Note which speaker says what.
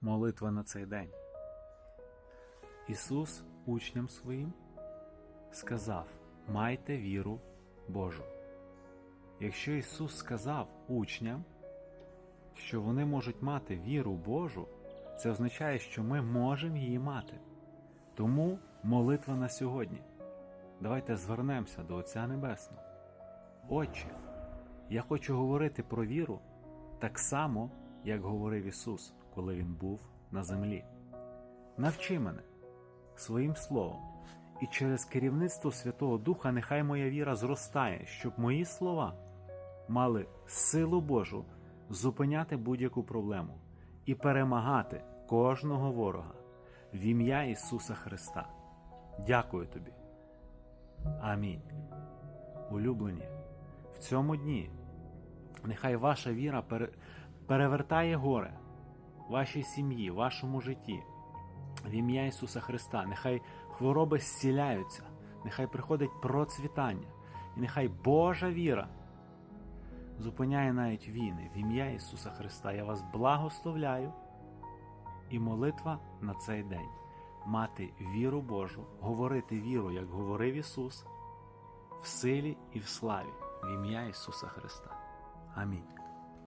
Speaker 1: Молитва на цей день. Ісус учням своїм сказав: Майте віру Божу. Якщо Ісус сказав учням, що вони можуть мати віру Божу, це означає, що ми можемо її мати. Тому молитва на сьогодні. Давайте звернемося до Отця Небесного. Отче, я хочу говорити про віру так само, як говорив Ісус, коли Він був на землі. Навчи мене своїм словом, і через керівництво Святого Духа нехай моя віра зростає, щоб мої слова мали силу Божу зупиняти будь-яку проблему і перемагати кожного ворога в ім'я Ісуса Христа. Дякую тобі. Амінь. Улюблені, в цьому дні нехай ваша віра пере- перевертає горе вашій сім'ї, вашому житті. В ім'я Ісуса Христа, нехай хвороби зціляються, нехай приходить процвітання, і нехай Божа віра зупиняє навіть війни. В ім'я Ісуса Христа я вас благословляю і молитва на цей день. Мати віру Божу, говорити віру, як говорив Ісус, в силі і в славі, в ім'я Ісуса Христа. Амінь.